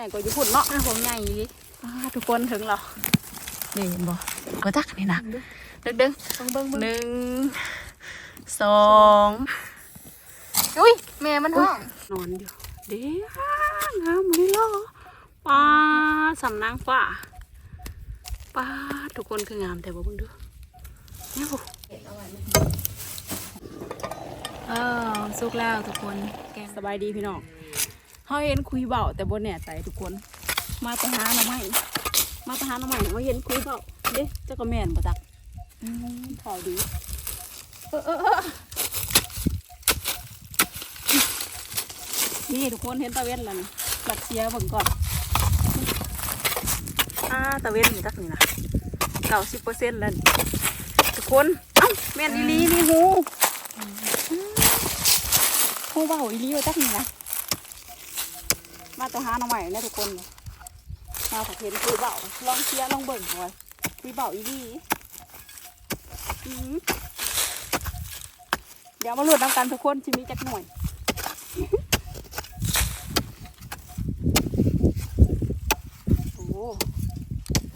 ญ่กว่าญี่ปุ่นเนาะอะผมใหญ่อีหลิอ่าทุกคนถึงแล้วนี่เห็นบ่บ่จักนี่นะดึกดึงเบิ่งเบิ่งหเบิ่งนึ่งสองอุ้ยแม่มันห้องนอนอยู่เด้งามเลยเหรอป้าสำนางฟ้าป้าทุกคนคืองามแต่บ่เบิ่งดูเนี่ยโหเออสุกแล้วทุกคนแกงสบายดีพี่น้อง เฮาเห็นคุยเบาแต่บ่แน่ใจทุกคน มาไปหาหน่อไม้มาไปหาหน่อไม้มาเห็นคุยเบาเด้เจ้าก็แม่นบ่จักอืมเท่าดีเออเออนี่ทุกคนเห็นตะเวนแล้วนี่บัดเสียเบิ่งก่อนอ่าตะเวนนี่จักนี่นะเก้าสิบเปอร์เซ็นต์แล้วทุกคนเอ้าแม่นอีลีนี่งูงูเบาอีลีว่าจักนี่นะ มาแต่หาหน่อไม้เนี่ยทุกคนเลยมาผักเห็นคุยเบาลองเชียลองเบิ่งหน่อยคุยเบาอีหลีอือเดี๋ยวมาลุ้นน้ำกันทุกคนชิมีจักหน่วยโอ้โห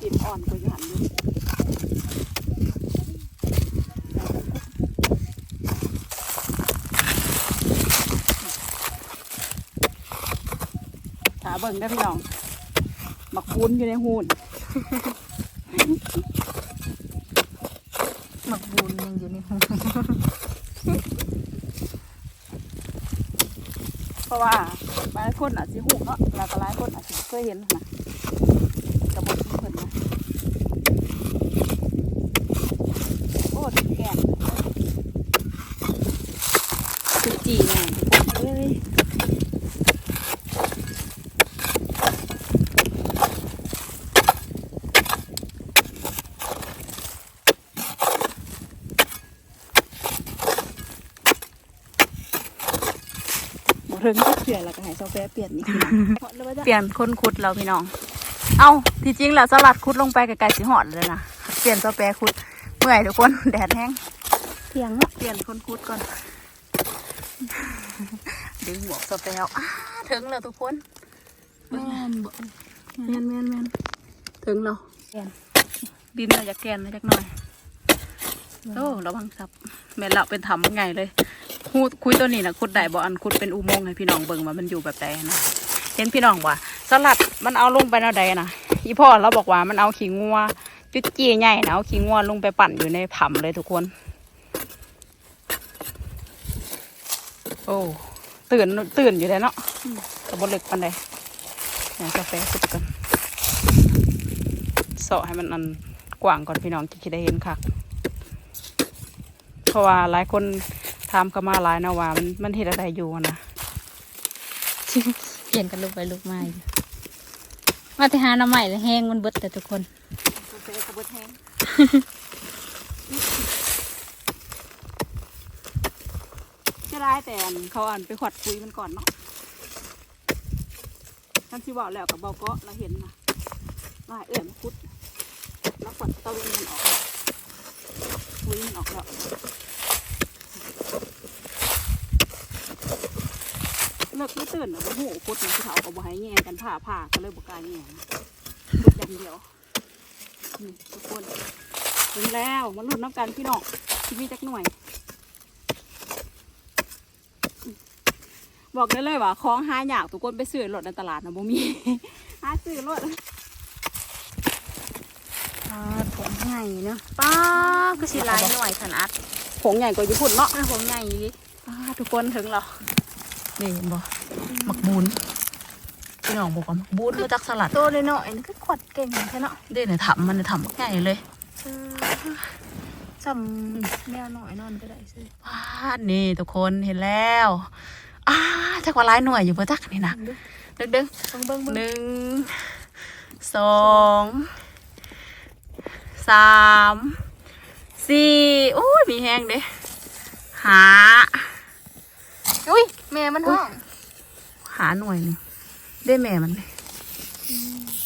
กลิ่นอ่อนกว่าหันอยู่ บิ่งได้อพี่น้องหมักวุ้นอยู่ในหูนหมักบูนยังอยู่ในห้องเพราะว่าหลายคนอาจจะหูเนาะแล้วก็หลายคนอาจจะเคยเห็นนะกระบอกที่เพิ่นนะโอ้ถึงแก่นจุจีไงทุกคนเอ้ยบ่ เริ่มจะเปลี่ยนแล้วก็ให้เจ้าแปรเปลี่ยนนี่คือเปลี่ยนคนขุดเราพี่น้อง เอาที่จริงแล้วสลัดขุดลงไปไกลๆสิหอดเลยนะ เปลี่ยนตัวแปรขุด เมื่อยทุกคนแดดแห้งเทียงเนาะเปลี่ยนคนขุดก่อน ดึงหมวกตัวแปรออกอ้าถึงแล้วทุกคนแม่นบ่แมนแมนแมนถึงแล้วแกนดินเราจะแกนมาจักหน่อย โอ้ระวังซับ แม่นเราเป็นถ้ำไงเลย คูคุยตัวนี้นะขุดได้บ่อันขุดเป็นอุโมงค์ให้พี่น้องเบิ่งว่ามันอยู่แบบใดนะเห็นพี่น้องว่าสลัดมันเอาลงไปแนวใดนะอีพ่อเราบอกว่ามันเอาขี้งัวจุดจี้ใหญ่นะเอาขี้งัวลงไปปั่นอยู่ในถ้ำเลยทุกคน โอ้ตื่นตื่นอยู่เลยเนาะกระบนเล็กปันใดอย่างกาแฟสุดกันเสาะให้มันอันกว้างก่อนพี่น้องจะได้เห็นค่ะเพราะว่าหลายคน ถามเข้ามาหลายนะว่ามันมันเห็นอะไรอยู่นะเปลี่ยนกันลูกไปลูกมาอยู่มาที่หาหน้ำใหม่แล้วแห้งมันเบิดแต่ทุกคนกาแฟกระบดแห้งจะได้แต่อันเขาอันไปขวัดคุยมันก่อนเนาะท่านที่บอกแล้วกับเบาเก็เราเห็นนะลายเอื่อยมาคุดแล้วขวัดตะเวนมันออกแล้วคุยมันออกแล้วเลิกไม่ ตื่นหรอกโอ้โหคุดนะที่เขาเอาไว้แง่งกันผ่าผ่าก็เลยบอกกล้ารแง่งคุดอย่างเดียวนี่ทุกคนถึงแล้วมันหลุดน้ำกันพี่น้องที่มีจักหน่วย บอกได้เลยว่าคล้องห้าอยากทุกคนไปซื้อรถในตลาดนะบ่มี หาซื้อรถอ่าผมใหญ่เนาะป้าก็สิหลายหน่วยขนาดผงใหญ่กว่าญี่ปุ่นเนาะอะผมใหญ่อีหลิอ่าทุกคนถึงแล้วนี่เห็นบ่ หมักบูนพี่น้องบอกว่าหมักบูนมาจากสลัดโตเลยเนาะอันนี้ก็ขวดเก่งใช่เนาะเด้เนี่ยทำมันเนี่ยทำใหญ่เลยจำแมวหน่อยนอนก็ได้ซื้อว้าดนี่ทุกคนเห็นแล้วอ้าจักว่าหลายหน่วยอยู่บ่จักนี่นะดึกดึงเบิ่งเบิ่งหเบิ่งนึ่งสองสามสี่โอ้ยมีแห้งเด้หาอุ้ยแม่มันห้อง หาหน่วยหนึงได้แม่มันเลย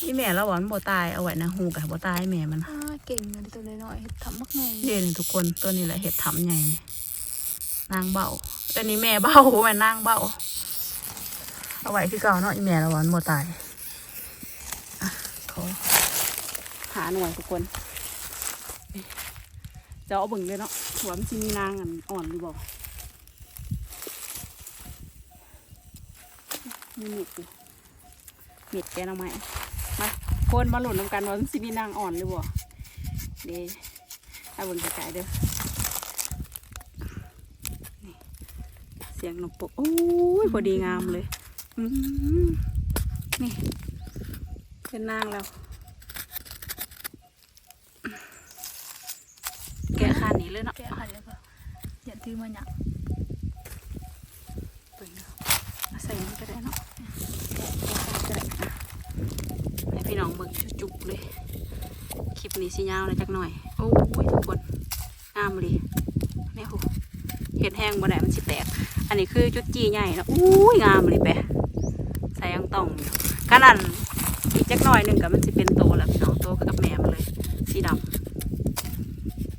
นี่แม่เราหวามันบ่ตายเอาไว้นะหูกับบ่ตายแม่มันอ่าเก่งเลยตัวน้อยๆทำมักไงเดี๋ยวนี่ทุกคนตัวนี้แหละเห็ดถำใหญ่นี่นางเบาอันนี้แม่เบาแม่นางเบาเอาไว้คือเก่าเนาะอีแม่เราหวามันบ่ตายเขาหาหน่วยทุกคนจะเอาเบิ่งเลยเนาะว่ามันจะมีนางอันอ่อนหรือเปล่า มีเม็ดอยู่เม็ดแกนเอาไหมมาโคนมาหลุนนำกันว่ามันจะมีนางอ่อนหรือเปล่เด้เอาบิ่งไกลๆเด้อเสียงนกปกโอ้ยพอดีงามเลยนี่เป็นนางแล้ว แกะขานีเลยเนาะแกะขันเลยป่ะอย่าถือมาหยัก เปิดเนาะเอาใส่มันก็ได้เนาะแกะขาก็ได้ให้พี่น้อง เบิ่งจุกๆเลย คลิปนี้สิยาวเลยจักหน่อย โอ้ยทุกคนงามเลยเนี่ยโหเห็ดแห้งบ่ได้มันสิแตก อันนี้คือจุดจีใหญ่นะอุ้ยงามเลยแปะใส่ยังต้องขนาดอีกจักหน่อยหนึ่งกับมันสิเป็นโตแล้วพี่น้องโตกับแม่มันเลย สีด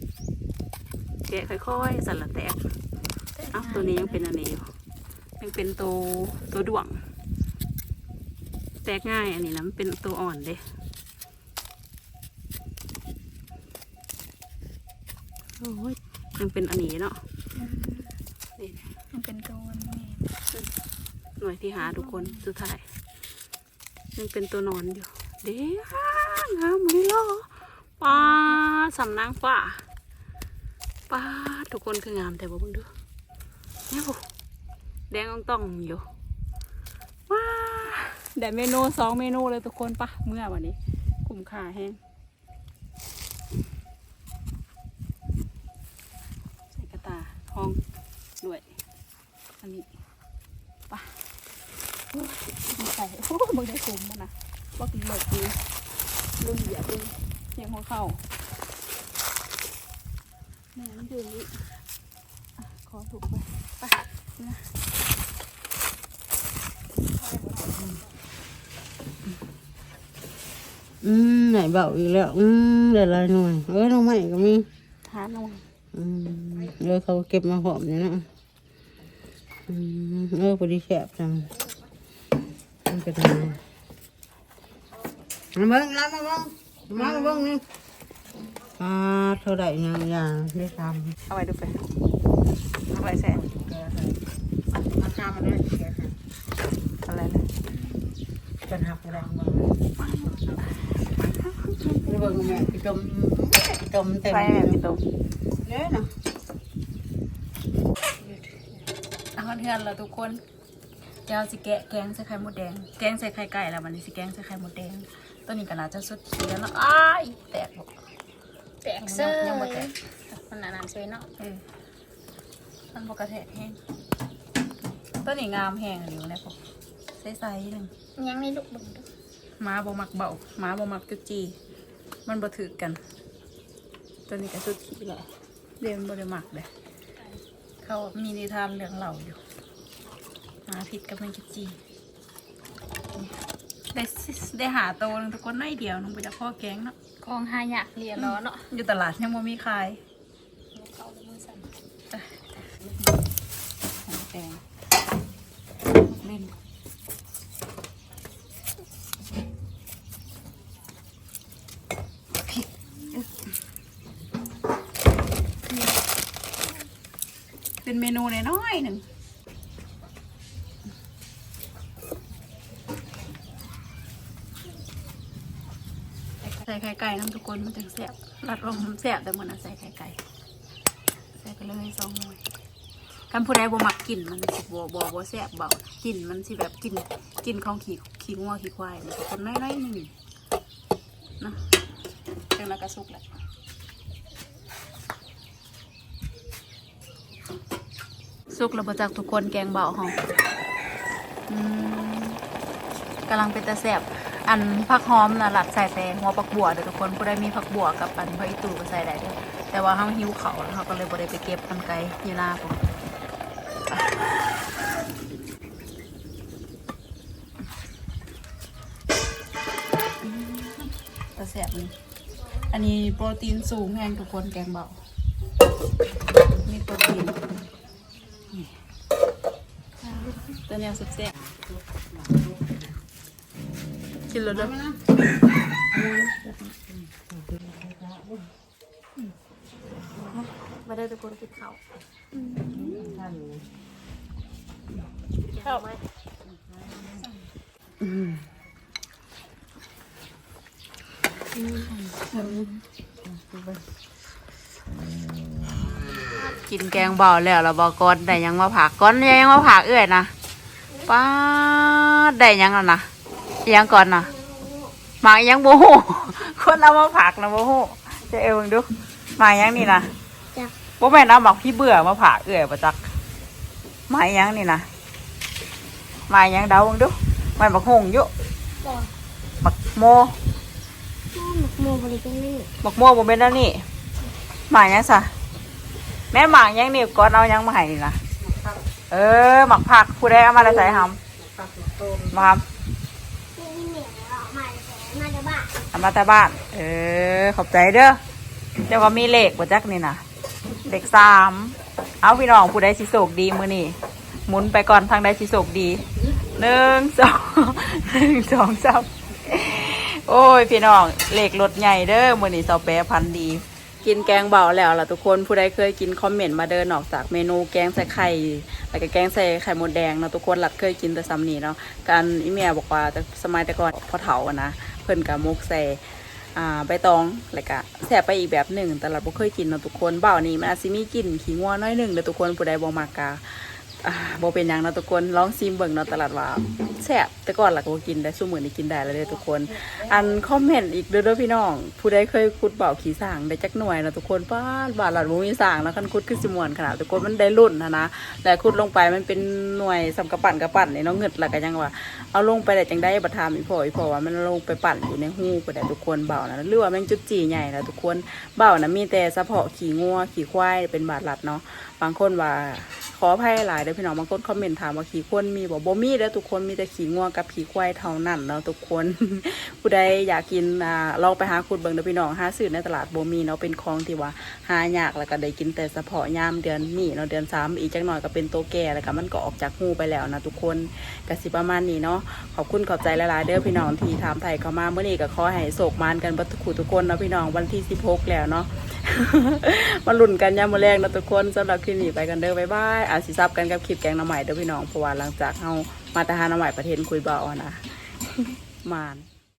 ำแกะค่อยๆ สั่นละแตกอ้าวตัวนี้ยังเป็นอันนี้อยู่ยังเป็นตัวตัวด่วง ตกง่าย อันนี้นะมันเป็นตัวอ่อนเด้โอ้ยยังเป็นอันนี้เนาะนี่มันเป็นตัวนี่หน่วยที่หาทุกคนสุดท้ายยังเป็นตัวนอนอยู่ เด้งามเลยเหรอป้าสำนางป้าป้าทุกคนคืองามแต่บ่เบิ่งดูเนี่ยบุแดงอ่องต้องอยู่ ได้เมนูสองเมนูเลยทุกคนปะเมื่อวันนี้คุ้มค่าแห้งใส่กระตาห้องด้วยอันนี้ปะโอ้ยดีใจโอ้ยมึงได้คุ้มมันนะว่ากินเลิกดีลืมเหยียบลืมเสียงหัวเข่าแม่มันอยู่นี่อะขอถูกไปไปนะ อืมไหนเบาอีกแล้วอืมเดี๋ยวลายหน่อยเออน้องใหม่ก็มีทานลงอืมเออเขาเก็บมาหอมเนี่ยนะอืมเออพอดีแสบจังมันก็ได้มาเบิ้งรับมาเบิ้งมาเบิ้งนี่อ่าเท่าไหร่ยังอย่างได้ทำ เอาไว้ดูไปเอาไว้แซ่มาทำมาด้วยแกค่ะอะไรเล ยเป็นหักแรงมานี่เบิ้งแม่ไปจมไปจมเต็มไปแม่พี่ตุ๊กเนี่ยนะเอาเทือนเราทุกคนเดี๋ยวสิแกะแกงใส่ไข่มดแดง แกงใส่ไข่ไก่แล้ววันนี้สิแกงใส่ไข่มดแดงตัวนี้ก็น่าจะสุดเคี้ยวแล้วอ้ายแตกบ่แตกเสื้อยังบ่แตกมันหนาๆเสื้อเนาะเออมันบกระแทกแห้งตัวนี้งามแห้งอยู่นะพวกใสๆหนึ่ง ยังไม่ลุกบึงดูหมาบ่มักเบาหมาบ่มักจุจี มันบ่ถือกัน ตัวนี้ก็สุดขี้แหละเรียนบ่ได้มักเลยเขามีนิทานเรื่องเล่าอยู่หมาผิดกับแมงจุจีนี่ได้สิได้หาโตวหนึงทุกคนน้อยเดียวน้องไปจากพ่อแกงเนาะกองหายากเรียนร้อนเนาะอยู่ตลาดยังบ่มีขาย เข้าไปมือสั่น หอมแดงเล่นพริกอึ๊บ เป็นเมนูน้อยๆหนึ่งใส่ไข่ไก่น้ำทุกคนมันจะแซ่บรัดลงมันแซ่บแต่มันใส่ไข่ไก่ใส่ไปเลยสองหน่วยกันผู้ใดบ่มักกินมันสิบ่บ่บ่แซ่บเบากินมันสิแบบกินกินของขี้ขี้งัวขี้ควายคนน้อยๆหนึ่งเนาะจังแล้วก็สุกแหละ สุกแล้วบ่จากทุกคนแกงเบาเฮาอืมกำลังเป็นตาแซ่บอันผักหอมน่ะหลัดใส่แต่หัวผักบัวเด้อทุกคนผู้ใดมีผักบัวกับอันผักอีตูก็ใส่ได้ด้อแต่ว่าเขาหิวเขาแล้วเขาก็เลยบ่ได้ไปเก็บกันไกลอยู่หน้าผมตะแสบนี่อันนี้โปรตีนสูงแห้งทุกคนแกงเบามีโปรตีน ตัวเนี้ยสุดแซ่บกินแล้วเด้อมาได้ทุกคนกินข้าวท่านข้าวไหมกินแกงเบาแล้วเราบอกก้อนได้หยังมาผักก้อนได้หยังมาผักเอื้อยนะ ป้าดได้หยังแล้วนะอิหยังก่อนนะหมาอิหยังโบโหคนเอามาผักนะโบโหจะเอวมึงดูหมาอิหยังนี่นะจ้ะบ่แม่นเอาหมักพี่เบื่อมาผักเอื้อยประจักหมาอิหยังนี่นะหมาอิหยังเดามึงดูหมาบักหงอยู่บักโมโมบริเป็นนี่บักโมบ่เป็นอันนี่หมาอิหยังซะแม่หมาอิหยังนี่ก่อนเอาหยังมาให้นี่นะ เออหมักผักผู้ใดเอามาแล้วใส่หำมาหำนี่เหนียวออกมามาจากบ้านเอามาแต่บ้าน เออ ขอบใจเด้อเดี๋ยวก็มีเลขบ่จักนี่นะเลขสามเอาพี่น้องผู้ใดสิโศกดีมือนี่หมุนไปก่อนทางใดสิโศกดีหนึ่งสองหนึ่งสองสามโอ้ย พี่น้องเลขรถใหญ่เด้อมือนี่เสาแปรพันธุ์ดี กินแกงเบาแล้วล่ะทุกคนผู้ใดเคยกินคอมเมนต์มาเดินออกจากเมนูแกงใส่ไข่แล้วก็แกงใส่ไข่มดแดงเนาะทุกคนหลัดเคยกินแต่ซ้ำนี้เนาะการอีเมียบอกว่าแต่สมัยแต่ก่อนพอเถาอะนะเพิ่นกับมุกใส่ใบตองแล้วก็แสบไปอีกแบบหนึ่งแต่เราบ่เคยกินเนาะทุกคนเบานี่มันอาจจะมีกลิ่นขี้งัวน้อยหนึ่งเด้อทุกคนผู้ใดบ่มากกา โบเป็นหยังเนาะทุกคนลองซิมเบิ่งเนาะตลาดว่าแซ่บแต่ก่อนหลักก็กินได้สู้มือนี่กินได้แล้วเด้อทุกคน อันคอมเมนต์อีกเด้อด้อพี่น้อง ผู้ใดเคยขุดเบาขี่สร้างได้จักหน่วยเนาะทุกคนป้าบาทหลัดบ่มีสร้างแล้วคันขุดคือสิม่วนขนาดทุกคนมันได้รุ่นนะนะแต่ขุดลงไปมันเป็นหน่วยสำกระปั่นกระปั่นนี่เนาะเงิดแล้วก็ยังว่าเอาลงไปได้จังได้บ่ทามอีพออีพอว่ามันลงไปปั่นอยู่ในหูก็ได้ทุกคนเบานะหรือว่าแม่งจุดจีใหญ่นะทุกคนเบานะมีแต่เฉพาะขี่งัวขี่ควายเป็นบาทหลัดเนาะบางคนว่าขออภัยหลายด้พี่น้องบางคนคอมเมนต์ถามว่าขี่คนมีบอกบ่มีเด้อทุกคนมีแต่ขี่งัวกับขี่ควายเท่านั้นเนาะทุกคน ผู้ใดอยากกินอ่าลองไปหาขุดเบิ่งเด้อพี่น้องหาซื้อในตลาดบ่มีเนาะเป็นของที่ว่าหายากแล้วก็ได้กินแต่เฉพาะยามเดือนนี้เนาะเดือนสามอีกจักหน่อยก็เป็นโตแก่แล้วก็มันก็ออกจากหูไปแล้วนะทุกคนก็สิประมาณนี้เนาะขอบคุณขอบใจหลายๆเด้อพี่น้องที่ถามไทยเข้ามาเมื่อนี้ก็ขอให้โศกมานกันบัดทุกคู่ทุกคนเนาะพี่น้องวันที่ 16 แล้วเนาะ มาลุ่นกันยามมื้อแรกนะทุกคนสำหรับคลิปนี้ไปกันเด้อบ๊ายบายอาสิซับกันกับคลิปแกงน้ำใหม่เด้อพี่น้องเพราะว่าหลังจากเฮามาทหารน้ำใหม่ประเทศคุยเบาอนะมาน